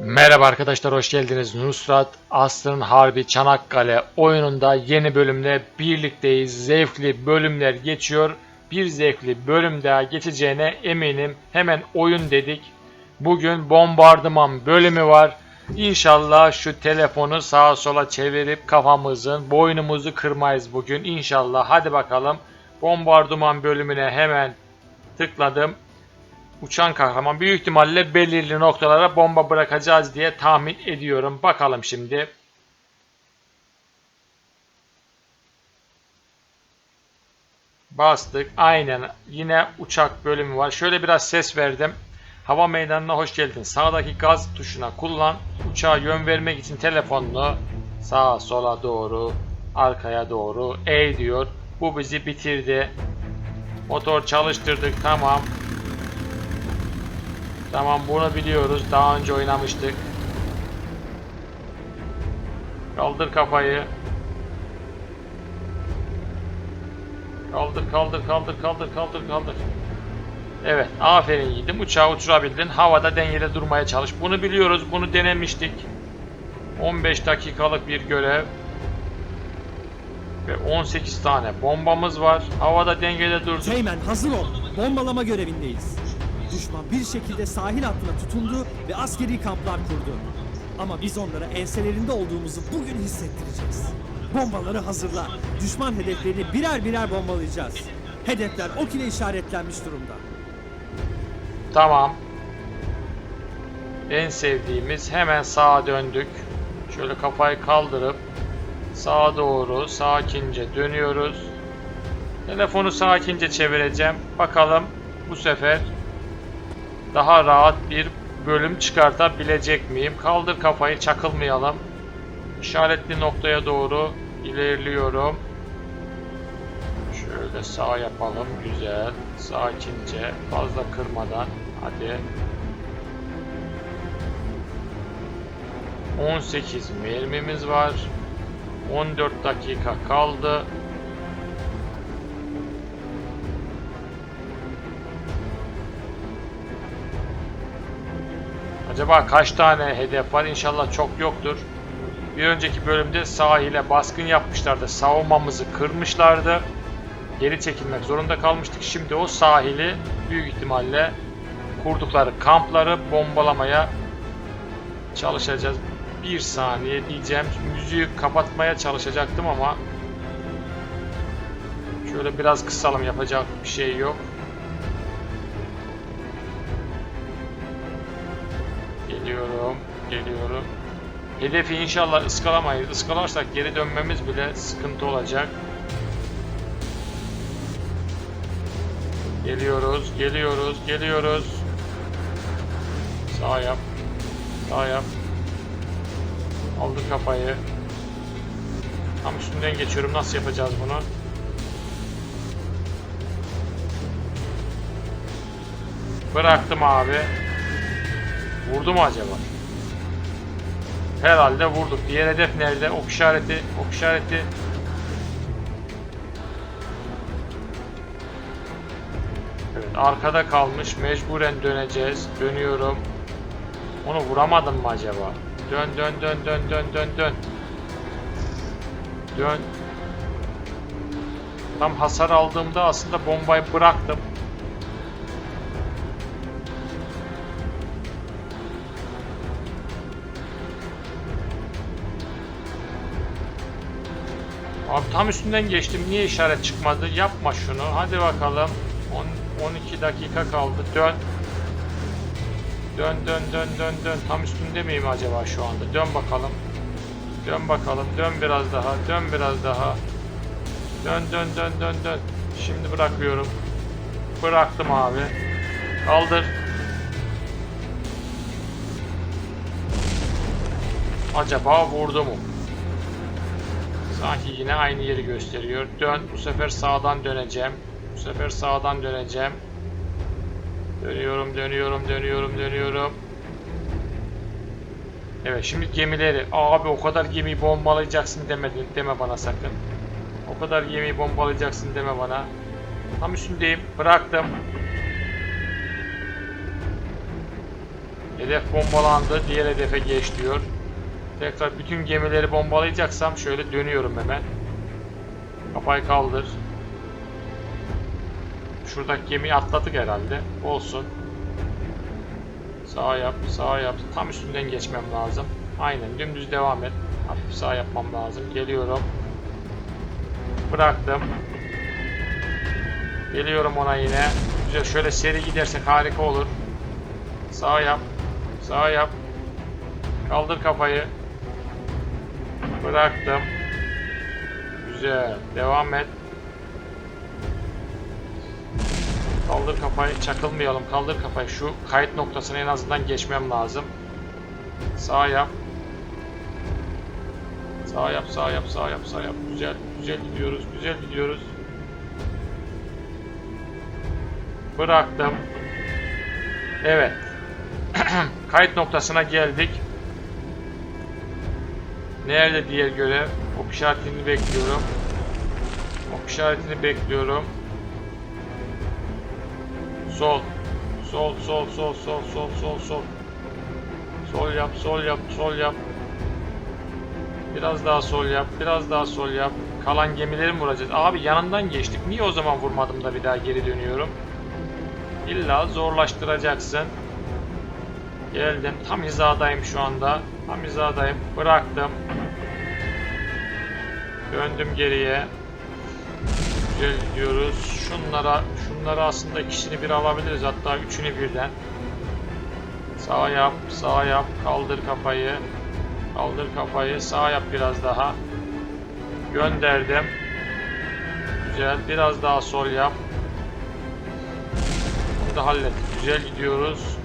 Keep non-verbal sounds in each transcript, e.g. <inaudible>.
Merhaba arkadaşlar hoş geldiniz. Nusrat Asrın Harbi Çanakkale oyununda yeni bölümle birlikteyiz. Zevkli bölümler geçiyor. Bir zevkli bölüm daha geçeceğine eminim. Hemen oyun dedik. Bugün bombardıman bölümü var. İnşallah şu telefonu sağa sola çevirip kafamızın boynumuzu kırmayız bugün. İnşallah hadi bakalım. Bombardıman bölümüne hemen tıkladım uçan kahraman büyük ihtimalle belirli noktalara bomba bırakacağız diye tahmin ediyorum. Bakalım şimdi. Bastık. Aynen. Yine uçak bölümü var. Şöyle biraz ses verdim. Hava meydanına hoş geldin. Sağdaki gaz tuşuna kullan. Uçağa yön vermek için telefonunu sağa sola doğru, arkaya doğru E diyor. Bu bizi bitirdi. Motor çalıştırdık. Tamam. Tamam bunu biliyoruz. Daha önce oynamıştık. Kaldır kafayı. Kaldır kaldır kaldır kaldır kaldır kaldır. Evet aferin yiğidim. Uçağı uçurabildin. Havada dengede durmaya çalış. Bunu biliyoruz. Bunu denemiştik. 15 dakikalık bir görev. Ve 18 tane bombamız var. Havada dengede dursun. Teğmen hazır ol. Bombalama görevindeyiz. Düşman bir şekilde sahil hattına tutundu ve askeri kamplar kurdu. Ama biz onlara enselerinde olduğumuzu bugün hissettireceğiz. Bombaları hazırla. Düşman hedeflerini birer birer bombalayacağız. Hedefler ok ile işaretlenmiş durumda. Tamam. En sevdiğimiz hemen sağa döndük. Şöyle kafayı kaldırıp sağa doğru sakince dönüyoruz. Telefonu sakince çevireceğim. Bakalım bu sefer daha rahat bir bölüm çıkartabilecek miyim? Kaldır kafayı çakılmayalım. İşaretli noktaya doğru ilerliyorum. Şöyle sağ yapalım. Güzel. Sakince. Fazla kırmadan. Hadi. 18 mermimiz var. 14 dakika kaldı. Acaba kaç tane hedef var? İnşallah çok yoktur. Bir önceki bölümde sahile baskın yapmışlardı. Savunmamızı kırmışlardı. Geri çekilmek zorunda kalmıştık. Şimdi o sahili büyük ihtimalle kurdukları kampları bombalamaya çalışacağız. Bir saniye diyeceğim. Müziği kapatmaya çalışacaktım ama şöyle biraz kısalım yapacak bir şey yok. Geliyorum, geliyorum. Hedefi inşallah ıskalamayız. Iskalarsak geri dönmemiz bile sıkıntı olacak. Geliyoruz, geliyoruz, geliyoruz. Sağ yap. Sağ yap. Aldı kafayı. Tam üstünden geçiyorum. Nasıl yapacağız bunu? Bıraktım abi. Vurdu mu acaba? Herhalde vurduk. Diğer hedef nerede? Ok işareti. Ok işareti. Evet arkada kalmış. Mecburen döneceğiz. Dönüyorum. Onu vuramadım mı acaba? Dön dön dön dön dön dön dön. Dön. Tam hasar aldığımda aslında bombayı bıraktım. Abi tam üstünden geçtim. Niye işaret çıkmadı? Yapma şunu. Hadi bakalım. 10, 12 dakika kaldı. Dön. Dön dön dön dön dön. Tam üstünde miyim acaba şu anda? Dön bakalım. Dön bakalım. Dön biraz daha. Dön biraz daha. Dön dön dön dön dön. Şimdi bırakıyorum. Bıraktım abi. Kaldır. Acaba vurdu mu? Sanki yine aynı yeri gösteriyor. Dön. Bu sefer sağdan döneceğim. Bu sefer sağdan döneceğim. Dönüyorum, dönüyorum, dönüyorum, dönüyorum. Evet, şimdi gemileri. Abi o kadar gemiyi bombalayacaksın demedin, deme bana sakın. O kadar gemiyi bombalayacaksın deme bana. Tam üstündeyim. Bıraktım. Hedef bombalandı. Diğer hedefe geç diyor. Tekrar bütün gemileri bombalayacaksam şöyle dönüyorum hemen. Kafayı kaldır. Şuradaki gemiyi atladık herhalde. Olsun. Sağ yap, sağ yap. Tam üstünden geçmem lazım. Aynen dümdüz devam et. Hafif sağ yapmam lazım. Geliyorum. Bıraktım. Geliyorum ona yine. Güzel şöyle seri gidersek harika olur. Sağ yap. Sağ yap. Kaldır kafayı. Bıraktım. Güzel. Devam et. Kaldır kafayı. Çakılmayalım. Kaldır kafayı. Şu kayıt noktasını en azından geçmem lazım. Sağ yap. Sağ yap, sağ yap, sağ yap, sağ yap. Güzel, güzel gidiyoruz, güzel gidiyoruz. Bıraktım. Evet. <clears throat> Kayıt noktasına geldik. Nerede diğer görev? Ok işaretini bekliyorum. Ok işaretini bekliyorum. Sol. Sol, sol, sol, sol, sol, sol, sol. Sol yap, sol yap, sol yap. Biraz daha sol yap, biraz daha sol yap. Kalan gemileri mi vuracağız? Abi yanından geçtik. Niye o zaman vurmadım da bir daha geri dönüyorum? İlla zorlaştıracaksın. Geldim. Tam hizadayım şu anda. Tam hizadayım. Bıraktım. Döndüm geriye. Güzel gidiyoruz. Şunlara, şunları aslında ikisini bir alabiliriz. Hatta üçünü birden. Sağ yap, sağ yap. Kaldır kafayı. Kaldır kafayı. Sağ yap biraz daha. Gönderdim. Güzel. Biraz daha sol yap. Bunu da hallettik. Güzel gidiyoruz.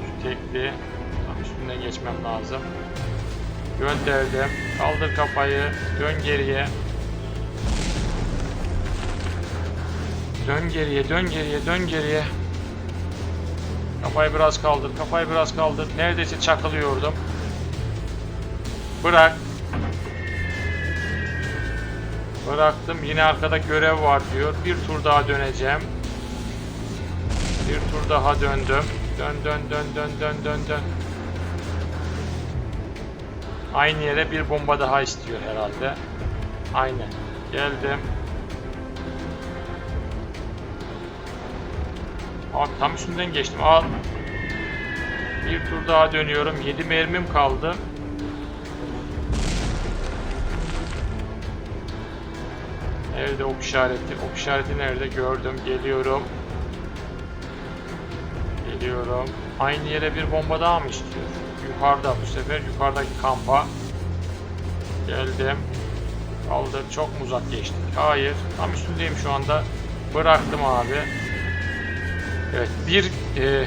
Şu tekli. Üstünden geçmem lazım. Gönderdim. Kaldır kafayı. Dön geriye. Dön geriye, dön geriye, dön geriye. Kafayı biraz kaldır, kafayı biraz kaldır. Neredeyse çakılıyordum. Bırak. Bıraktım. Yine arkada görev var diyor. Bir tur daha döneceğim. Bir tur daha döndüm. Dön dön dön dön dön dön dön. Aynı yere bir bomba daha istiyor herhalde. Aynen. Geldim. Abi tam üstünden geçtim. Al. Bir tur daha dönüyorum. 7 mermim kaldı. Nerede ok işareti? Ok işareti nerede? Gördüm. Geliyorum. Geliyorum. Aynı yere bir bomba daha mı istiyor? Yukarıda bu sefer. Yukarıdaki kampa. Geldim. Kaldır. Çok mu uzak geçtik? Hayır. Tam üstündeyim şu anda. Bıraktım abi. Evet bir e,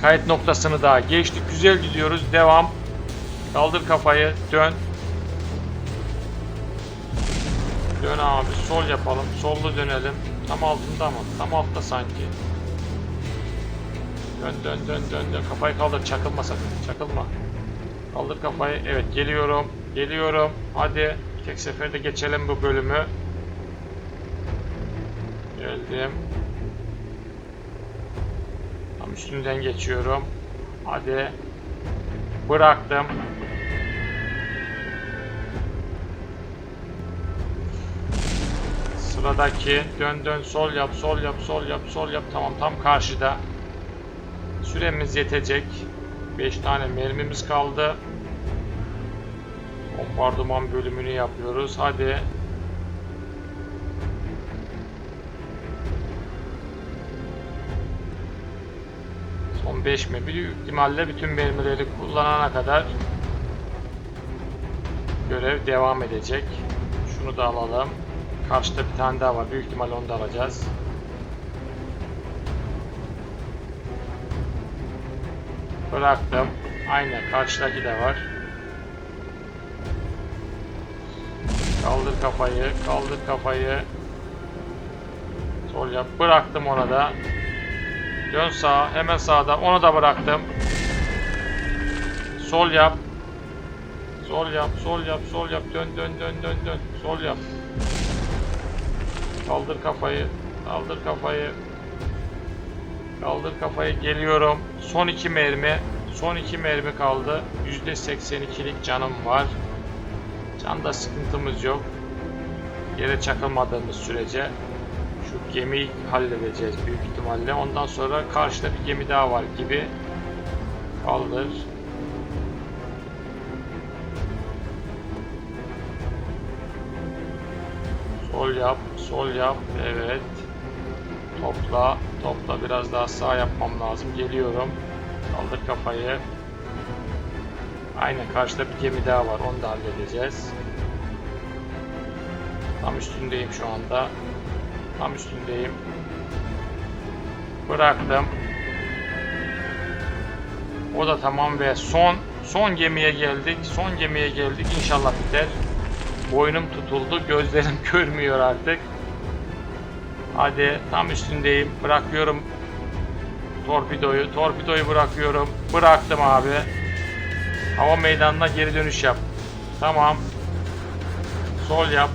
kayıt noktasını daha geçtik. Güzel gidiyoruz. Devam. Kaldır kafayı. Dön. Dön abi. Sol yapalım. Sollu dönelim. Tam altında mı? Tam altta sanki. Dön dön dön dön dön. Kafayı kaldır. Çakılma sakın. Çakılma. Kaldır kafayı. Evet geliyorum. Geliyorum. Hadi. Tek seferde geçelim bu bölümü. Geldim. Tam üstünden geçiyorum. Hadi. Bıraktım. Sıradaki dön dön sol yap sol yap sol yap sol yap tamam tam karşıda. Süremiz yetecek. 5 tane mermimiz kaldı. Bombardıman bölümünü yapıyoruz. Hadi. Son 5 mi? Büyük ihtimalle bütün mermileri kullanana kadar görev devam edecek. Şunu da alalım. Karşıda bir tane daha var. Büyük ihtimalle onu da alacağız. Bıraktım. Aynen karşıdaki de var. Kaldır kafayı, kaldır kafayı. Sol yap. Bıraktım ona da. Dön sağa, hemen sağda. Onu da bıraktım. Sol yap. Sol yap, sol yap, sol yap. Dön, dön, dön, dön, dön. Sol yap. Kaldır kafayı. Kaldır kafayı. Kaldır kafayı geliyorum. Son iki mermi. Son iki mermi kaldı. %82'lik canım var. Canda sıkıntımız yok. Yere çakılmadığımız sürece şu gemiyi halledeceğiz büyük ihtimalle. Ondan sonra karşıda bir gemi daha var gibi. Kaldır. Sol yap, sol yap. Evet. Topla, topla. Biraz daha sağ yapmam lazım. Geliyorum. Kaldır kafayı. Aynen karşıda bir gemi daha var. Onu da halledeceğiz. Tam üstündeyim şu anda. Tam üstündeyim. Bıraktım. O da tamam ve son son gemiye geldik. Son gemiye geldik. İnşallah biter. Boynum tutuldu. Gözlerim <laughs> görmüyor artık. Hadi tam üstündeyim. Bırakıyorum torpidoyu. Torpidoyu bırakıyorum. Bıraktım abi. Hava meydanına geri dönüş yap. Tamam. Sol yap.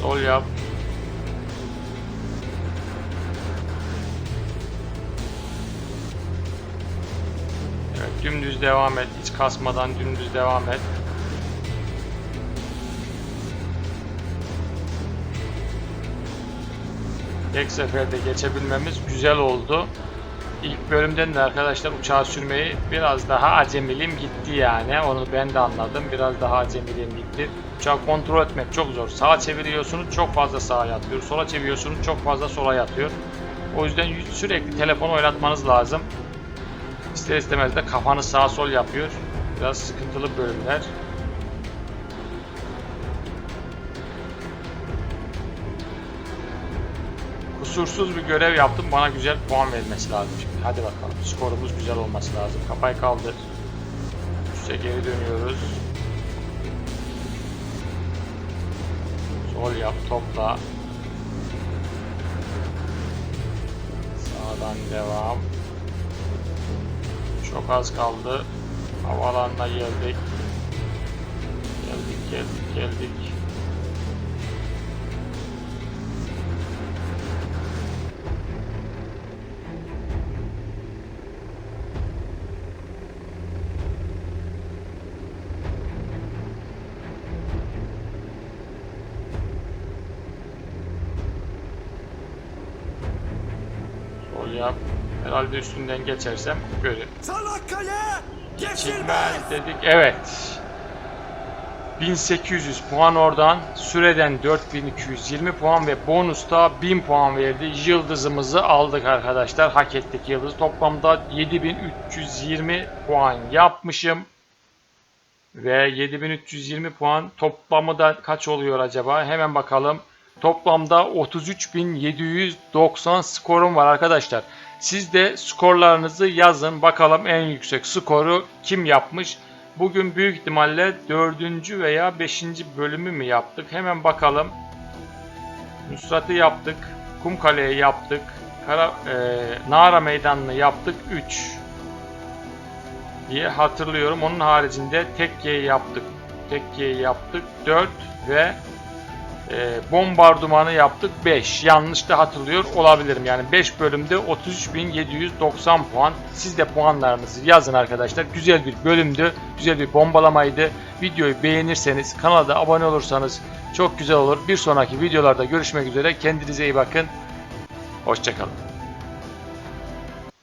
Sol yap. Evet, dümdüz devam et. Hiç kasmadan dümdüz devam et. Tek seferde geçebilmemiz güzel oldu. İlk bölümden de arkadaşlar uçağı sürmeyi biraz daha acemiliğim gitti yani. Onu ben de anladım. Biraz daha acemiliğim gitti. Uçağı kontrol etmek çok zor. Sağa çeviriyorsunuz çok fazla sağa yatıyor. Sola çeviriyorsunuz çok fazla sola yatıyor. O yüzden sürekli telefonu oynatmanız lazım. İster istemez de kafanı sağa sol yapıyor. Biraz sıkıntılı bölümler. Kusursuz bir görev yaptım. Bana güzel puan vermesi lazım şimdi. Hadi bakalım. Skorumuz güzel olması lazım. Kafayı kaldır. Üste geri dönüyoruz. Sol yap, topla. Sağdan devam. Çok az kaldı. Havalanına geldik. Geldik, geldik, geldik. Yap. Herhalde üstünden geçersem görür. Çanakkale Geçilmez dedik. Evet. 1800 puan oradan. Süreden 4220 puan ve bonusta 1000 puan verdi. Yıldızımızı aldık arkadaşlar. Hak ettik yıldız. Toplamda 7320 puan yapmışım. Ve 7320 puan toplamı da kaç oluyor acaba? Hemen bakalım. Toplamda 33.790 skorum var arkadaşlar. Siz de skorlarınızı yazın. Bakalım en yüksek skoru kim yapmış? Bugün büyük ihtimalle 4. veya 5. bölümü mü yaptık? Hemen bakalım. Nusrat'ı yaptık. Kumkale'yi yaptık. Kara, e, Nara Meydanı'nı yaptık. 3 diye hatırlıyorum. Onun haricinde Tekke'yi yaptık. Tekke'yi yaptık. 4 ve e, bombardımanı yaptık 5. Yanlış da hatırlıyor olabilirim. Yani 5 bölümde 33.790 puan. Siz de puanlarınızı yazın arkadaşlar. Güzel bir bölümdü. Güzel bir bombalamaydı. Videoyu beğenirseniz, kanala da abone olursanız çok güzel olur. Bir sonraki videolarda görüşmek üzere. Kendinize iyi bakın. Hoşçakalın.